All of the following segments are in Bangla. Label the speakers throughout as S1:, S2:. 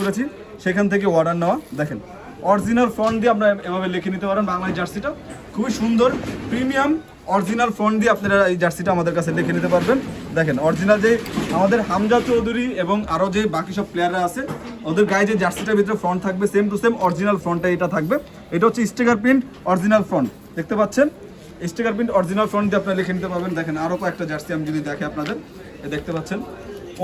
S1: করেছি, সেখান থেকে অর্ডার নেওয়া। দেখেন অরিজিনাল ফ্রন্ট দিয়ে আপনারা এভাবে লিখে নিতে পারেন বাংলায় জার্সিটা। খুবই সুন্দর প্রিমিয়াম অরিজিনাল ফ্রন্ট দিয়ে আপনারা এই জার্সিটা আমাদের কাছে লিখে নিতে পারবেন। দেখেন অরিজিনাল যে আমাদের হামজা চৌধুরী এবং আরও যে বাকি সব প্লেয়াররা আছে, ওদের গায়ে যে জার্সিটার ভিতরে ফ্রন্ট থাকবে সেম টু সেম অরিজিনাল ফ্রন্টে এটা থাকবে। এটা হচ্ছে স্টিকার প্রিন্ট অরিজিনাল ফ্রন্ট দেখতে পাচ্ছেন? স্টিকার প্রিন্ট অরিজিনাল ফ্রন্ট দিয়ে আপনারা লিখে নিতে পারবেন। দেখেন আরও কয়েকটা জার্সি আমি যদি দেখে আপনাদের দেখতে পাচ্ছেন?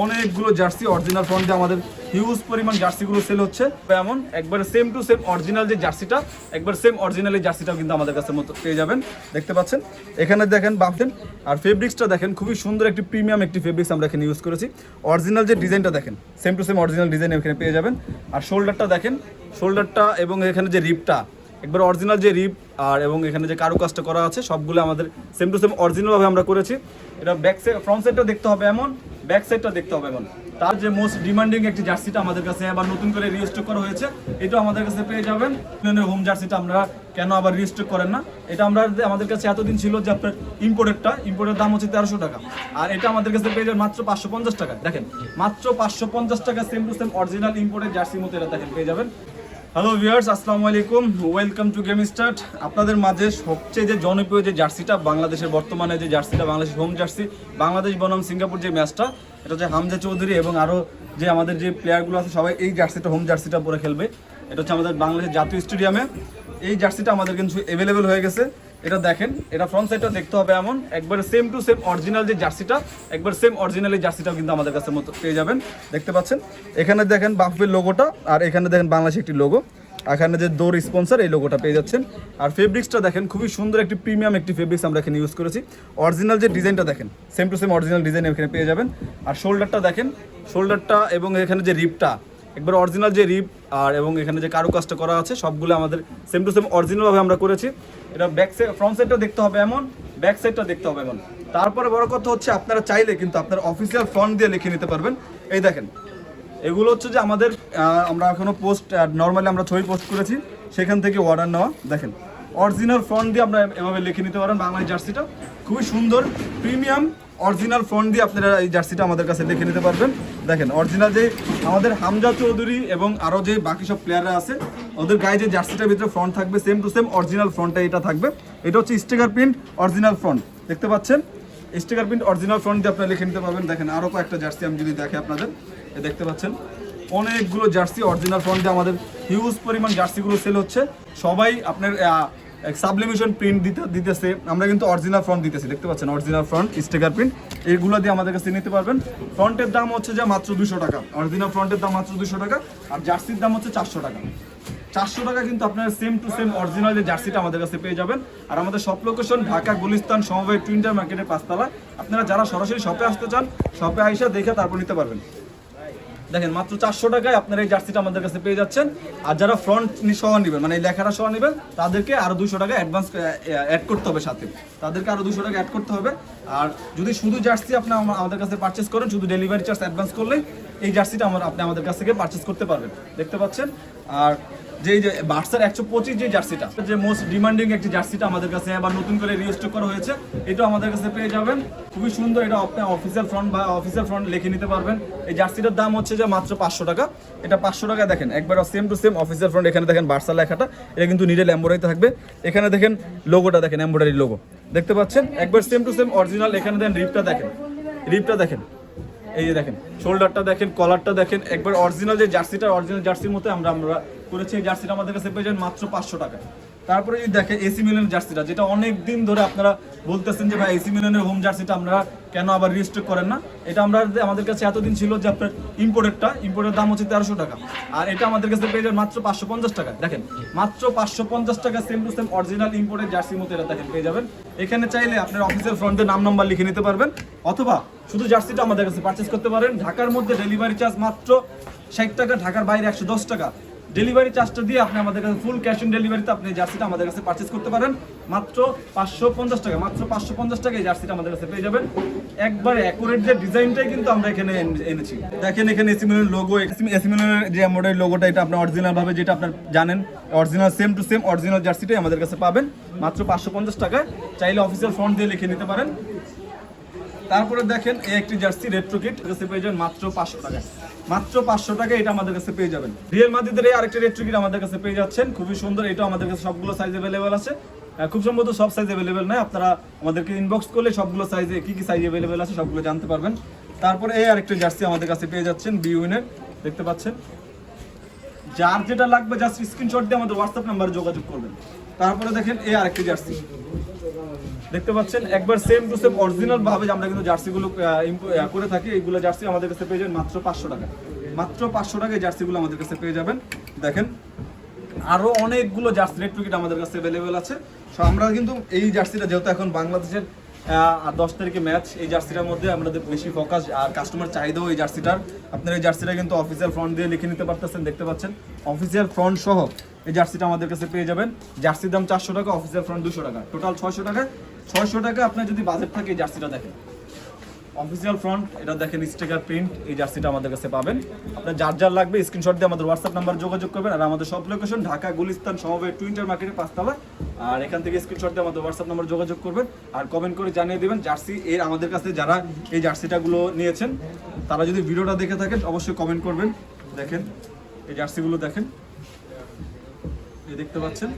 S1: অনেকগুলো জার্সি অরিজিনাল দিয়ে আমাদের হিউজ পরিমাণ জার্সিগুলো সেল হচ্ছে। এমন একবার সেম টু সেম অরিজিনাল যে জার্সিটা, একবার সেম অরিজিনাল এই জার্সিটাও কিন্তু আমাদের কাছে মতো পেয়ে যাবেন। দেখতে পাচ্ছেন? এখানে দেখেন বাফটেন আর ফেব্রিক্সটা দেখেন, খুবই সুন্দর একটি প্রিমিয়াম একটি ফেব্রিক্স আমরা এখানে ইউজ করেছি। অরিজিনাল যে ডিজাইনটা দেখেন same to same original design এখানে পেয়ে যাবেন। আর শোল্ডারটা দেখেন শোল্ডারটা এবং এখানে যে রিপটা একবার অরিজিনাল যে রিপ আর এবং এখানে যে কারুকাজটা করা আছে, সবগুলো আমাদের সেম টু সেম অরিজিনালভাবে আমরা করেছি। এটা ব্যাক ফ্রন্ট সাইডটা দেখতে হবে এমন। ব্যাক সাইডটা দেখতে হবে এমন তার যে মোস্ট ডিমান্ডিং একটি জার্সিটা আমাদের কাছে আবার নতুন করে রিস্টক করা হয়েছে এটা আমাদের কাছে পেয়ে যাবেন। হোম জার্সিটা আমরা কেন আবার রিস্টক করেন না? এটা আমরা আমাদের কাছে এতদিন ছিল যে আপনার ইম্পোর্টেডটা ইম্পোর্টের দাম হচ্ছে তেরোশো টাকা। আর এটা আমাদের কাছে পেয়ে যাবেন মাত্র পাঁচশো পঞ্চাশ টাকা। দেখেন, মাত্র পাঁচশো পঞ্চাশ টাকা সেম টু সেম অরিজিনাল ইম্পোর্টের জার্সির মতো এটা দেখেন, পেয়ে যাবেন। হ্যালো ভিউয়ার্স আসসালামু আলাইকুম। ওয়েলকাম টু গেম স্টার্ট আপনাদের মাঝে সবচেয়ে যে জনপ্রিয় যে জার্সিটা, বাংলাদেশের বর্তমানে যে জার্সিটা, বাংলাদেশের হোম জার্সি, বাংলাদেশ বনাম সিঙ্গাপুর যে ম্যাচটা, এটা হচ্ছে হামজা চৌধুরী এবং আরও যে আমাদের যে প্লেয়ারগুলো আছে, সবাই এই জার্সিটা হোম জার্সিটা পরে খেলবে। এটা হচ্ছে আমাদের বাংলাদেশের জাতীয় স্টেডিয়ামে এই জার্সিটা আমাদের কিন্তু অ্যাভেলেবেল হয়ে গেছে। এটা দেখেন, এটা ফ্রন্ট সাইডটা দেখতে হবে এমন। একবার সেম টু সেম অরিজিনাল যে জার্সিটা, একবার সেম অরিজিনাল এই জার্সিটাও কিন্তু আমাদের কাছে মতো পেয়ে যাবেন। দেখতে পাচ্ছেন? এখানে দেখেন বাফের লোগোটা আর এখানে দেখেন বাংলাদেশ একটি লোগো এখানে যে দৌড় স্পন্সর এই লোগোটা পেয়ে যাচ্ছেন। আর ফেব্রিক্সটা দেখেন, খুবই সুন্দর একটি প্রিমিয়াম একটি ফেব্রিক্স আমরা এখানে ইউজ করেছি। অরিজিনাল যে ডিজাইনটা দেখেন same to same original design এখানে পেয়ে যাবেন। আর শোল্ডারটা দেখেন শোল্ডারটা এবং এখানে যে রিপটা একবার অরিজিনাল যে রিপ আর এবং এখানে যে কারুকাজটা করা আছে, সবগুলো আমাদের সেম টু সেম অরিজিনালভাবে আমরা করেছি। এটা ব্যাক সাইড ফ্রন্ট সাইডটা দেখতে হবে এমন ব্যাক সাইডটা দেখতে হবে এমন। তারপরে বড় কথা হচ্ছে, আপনারা চাইলে কিন্তু আপনার অফিসিয়াল ফ্রন্ট দিয়ে লিখে নিতে পারবেন। এই দেখেন, এগুলো হচ্ছে যে আমাদের আমরা এখনও পোস্ট নর্মালি আমরা ছবি পোস্ট করেছি, সেখান থেকে অর্ডার নেওয়া। দেখেন অরিজিনাল ফ্রন্ট দিয়ে আপনারা এভাবে লিখে নিতে পারেন বাংলায় জার্সিটা। খুবই সুন্দর প্রিমিয়াম অরিজিনাল ফ্রন্ট দিয়ে আপনারা এই জার্সিটা আমাদের কাছে লিখে নিতে পারবেন। দেখেন, অরিজিনাল যে আমাদের হামজা চৌধুরী এবং আরও যে বাকি সব প্লেয়াররা আছে, ওদের গায়ে যে জার্সিটার ভিতরে ফ্রন্ট থাকবে সেম টু সেম অরিজিনাল ফ্রন্টটা এটা থাকবে। এটা হচ্ছে স্টিকার প্রিন্ট অরিজিনাল ফ্রন্ট দেখতে পাচ্ছেন? স্টিকার প্রিন্ট অরিজিনাল ফ্রন্ট দিয়ে আপনারা লিখে নিতে পারবেন। দেখেন আরও কয়েকটা জার্সি আমি যদি দেখে আপনাদের, এ দেখতে পাচ্ছেন? অনেকগুলো জার্সি অরিজিনাল ফ্রন্ট দিয়ে আমাদের হিউজ পরিমাণ জার্সিগুলো সেল হচ্ছে। সবাই আপনার সাবলিমেশন প্রিন্ট দিতে দিতেছে। আমরা কিন্তু অরিজিনাল ফ্রন্ট দিতেছি, দেখতে পাচ্ছেন? অরিজিনাল ফ্রন্ট স্টিকার প্রিন্ট এইগুলো দিয়ে আমাদের কাছে নিতে পারবেন। ফ্রন্টের দাম হচ্ছে যে মাত্র দুশো টাকা। অরিজিনাল ফ্রন্টের দাম মাত্র দুশো টাকা, আর জার্সির দাম হচ্ছে চারশো টাকা। চারশো টাকা কিন্তু আপনারা সেম টু সেম অরিজিনাল যে জার্সিটা আমাদের কাছে পেয়ে যাবেন। আর আমাদের সব লোকেশন ঢাকা, গুলিস্তান, সমবায় টুইন্টার মার্কেটের পাঁচতলা। আপনারা যারা সরাসরি শপে আসতে চান শপে আইসা দেখে তারপর নিতে পারবেন। দেখেন, মাত্র চারশো টাকায় আপনারা এই জার্সিটা আমাদের কাছে পেয়ে যাচ্ছেন। আর যারা ফ্রন্ট সহ নেবেন মানে এই লেখাটা সহ নেবেন, তাদেরকে আরও দুশো টাকা অ্যাডভান্স অ্যাড করতে হবে সাথে। তাদেরকে আরও দুশো টাকা অ্যাড করতে হবে। আর যদি শুধু জার্সি আপনি আমাদের কাছে পারচেস করেন, শুধু ডেলিভারি চার্জ অ্যাডভান্স করলেই এই জার্সিটা আমার আপনি আমাদের কাছ থেকে পারচেস করতে পারবেন। দেখতে পাচ্ছেন? আর যে যে বার্সার একশো পঁচিশ যে জার্সিটা, যে মোস্ট ডিমান্ডিং একটি জার্সিটা আমাদের কাছে আবার নতুন করে রিস্টক করা হয়েছে এটা আমাদের কাছে পেয়ে যাবেন। খুবই সুন্দর, এটা আপনি অফিসিয়াল ফ্রন্ট বা অফিসিয়াল ফ্রন্ট লিখে নিতে পারবেন। এই জার্সিটার দাম হচ্ছে যে মাত্র পাঁচশো টাকা। এটা পাঁচশো টাকা দেখেন একবার same to same official front এখানে দেখেন বার্সা লেখাটা। এটা কিন্তু নিডেল এম্বয়ডারি থাকবে। এখানে দেখেন লোগোটা দেখেন এম্বয়ডারি লোগো দেখতে পাচ্ছেন? একবার সেম টু সেম অরিজিনাল এখানে দেখেন রিপটা দেখেন। রিপটা দেখেন। এই যে দেখেন শোল্ডারটা দেখেন কলারটা দেখেন, একবার অরিজিনাল যে জার্সিটা অরিজিনাল জার্সির মতো আমরা আমরা করেছি। এই জার্সিটা আমাদের কাছে পেয়ে যান মাত্র পাঁচশো টাকা। তারপরে যদি দেখেন এসি মিলনের জার্সিটা, যেটা অনেক দিন ধরে আপনারা বলতেছেন যে, ভাই এসি মিলনের হোম জার্সিটা আমরা কেন আবার রিস্টক করেন না? এটা আমরা আমাদের কাছে এতদিন ছিল যে, আপনার ইম্পোর্টেডটা ইম্পোর্টের দাম হচ্ছে তেরোশো টাকা। আর এটা আমাদের কাছে পেয়ে যাবেন মাত্র পাঁচশো পঞ্চাশ টাকা। দেখেন, মাত্র পাঁচশো পঞ্চাশ টাকা সেম টু সেম অরিজিনাল ইম্পোর্টের জার্সির মতো এটা দেখেন, পেয়ে যাবেন। এখানে চাইলে আপনার অফিসের ফ্রন্টে নাম নাম্বার লিখে নিতে পারবেন। অথবা শুধু জার্সিটা আমাদের কাছে পারচেস করতে পারেন। ঢাকার মধ্যে ডেলিভারি চার্জ মাত্র ষাট টাকা, ঢাকার বাইরে একশো দশ টাকা। ডেলিভারি চার্জটা দিয়ে আপনি আমাদের কাছে ফুল ক্যাশ অন ডেলিভারিতে আপনি জার্সিটা আমাদের কাছে পারচেস করতে পারেন। মাত্র পাঁচশো পঞ্চাশ টাকা, মাত্র পাঁচশো পঞ্চাশ টাকা এই জার্সিটা আমাদের কাছে পেয়ে যাবেন। একবার অ্যাকুরেট যে ডিজাইনটাই কিন্তু আমরা এখানে এনে- এনেছি। দেখেন এখানে এসিমিনের লোগো এসিমিনের যে মডেল লোগোটা এটা আপনার অরিজিনালভাবে যেটা আপনার জানেন original same to same original জার্সিটাই আমাদের কাছে পাবেন। মাত্র পাঁচশো পঞ্চাশ টাকায়। চাইলে অফিসিয়াল ফ্রন্ট দিয়ে লিখে নিতে পারেন। তারপরে দেখেন এই একটি জার্সি রেট্রো কিট কাছে পেয়ে যাবেন মাত্র পাঁচশো টাকা। মাত্র পাঁচশো টাকা এটা আমাদের কাছে পেয়ে যাবেন। রিয়েল মাদিদের এই আরেকটি রেট্রো কিট আমাদের কাছে পেয়ে যাচ্ছেন। খুবই সুন্দর এটা আমাদের কাছে সবগুলো সাইজ অ্যাভেলেবেল আছে। খুব সম্ভবত সব সাইজ অ্যাভেলেবেল নয়, আপনারা আমাদেরকে ইনবক্স করলে সবগুলো সাইজে কি কি সাইজ অ্যাভেলেবেল আছে সবগুলো জানতে পারবেন। তারপরে এই আরেকটি জার্সি আমাদের কাছে পেয়ে যাচ্ছেন বি উইনের দেখতে পাচ্ছেন। যার যেটা লাগবে জাস্ট স্ক্রিনশট দিয়ে আমাদের হোয়াটসঅ্যাপ নাম্বারে যোগাযোগ করবেন। তারপরে দেখেন এই আরেকটি জার্সি। দেখতে পাচ্ছেন, একবার সেম টু সেম অরিজিনাল ভাবে আমরা কিন্তু জার্সিগুলো করে থাকি, এইগুলো জার্সি আমাদের কাছে পেয়ে যাবেন মাত্র পাঁচশো টাকা। মাত্র পাঁচশো টাকায় জার্সিগুলো আমাদের কাছে পেয়ে যাবেন। দেখেন, আরও অনেকগুলো জার্সি রেড আমাদের কাছে অ্যাভেলেবেল আছে। সো আমরা কিন্তু এই জার্সিটা যেহেতু এখন বাংলাদেশের আর দশ তারিখে ম্যাচ এই জার্সিটার মধ্যে আমাদের বেশি ফোকাস আর কাস্টমার চাহিদাও এই জার্সিটার। আপনারা এই জার্সিটা কিন্তু অফিসিয়াল ফ্রন্ট দিয়ে লিখে নিতে পারতেছেন, দেখতে পাচ্ছেন। অফিসিয়াল ফ্রন্ট সহ এই জার্সিটা আমাদের কাছে পেয়ে যাবেন। জার্সির দাম চারশো টাকা অফিসিয়াল ফ্রন্ট দুশো টাকা। টোটাল ছয়শো টাকা। ছয়শো টাকা আপনার যদি বাজেট থাকে এই জার্সিটা দেখেন। অফিসিয়াল ফ্রন্ট এটা দেখেন স্টিকার প্রিন্ট এই জার্সিটা আমাদের কাছে পাবেন। আপনার যার যার লাগবে স্ক্রিনশট দিয়ে আমাদের হোয়াটসঅ্যাপ নাম্বার যোগাযোগ করবেন, আর আমাদের সব লোকেশন ঢাকা গুলিস্তান সমবায় টুইন্টার মার্কেটের পাঁচতলা। আর এখান থেকে স্ক্রিনশট দিয়ে আমাদের হোয়াটসঅ্যাপ নাম্বার যোগাযোগ করবেন, আর কমেন্ট করে জানিয়ে দেবেন জার্সি এর আমাদের কাছে যারা এই জার্সিটাগুলো নিয়েছেন। তারা যদি ভিডিওটা দেখে থাকেন, অবশ্যই কমেন্ট করবেন। দেখেন, এই জার্সিগুলো দেখেন। এই দেখতে পাচ্ছেন?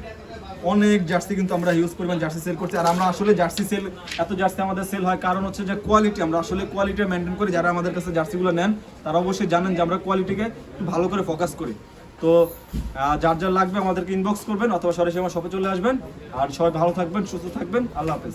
S1: অনেক জার্সি কিন্তু আমরা ইউজ পরিমাণ জার্সি সেল করছি। আর আমরা আসলে জার্সি সেল এত জার্সি আমাদের সেল হয় কারণ হচ্ছে যে কোয়ালিটি আমরা আসলে কোয়ালিটি মেনটেন করি। যারা আমাদের কাছে জার্সিগুলো নেন, তারা অবশ্যই জানেন যে আমরা কোয়ালিটিকে ভালো করে ফোকাস করি। তো যার যার লাগবে আমাদেরকে ইনবক্স করবেন অথবা সরাসরি আমার শপে চলে আসবেন। আর সবাই ভালো থাকবেন, সুস্থ থাকবেন। আল্লাহ হাফেজ।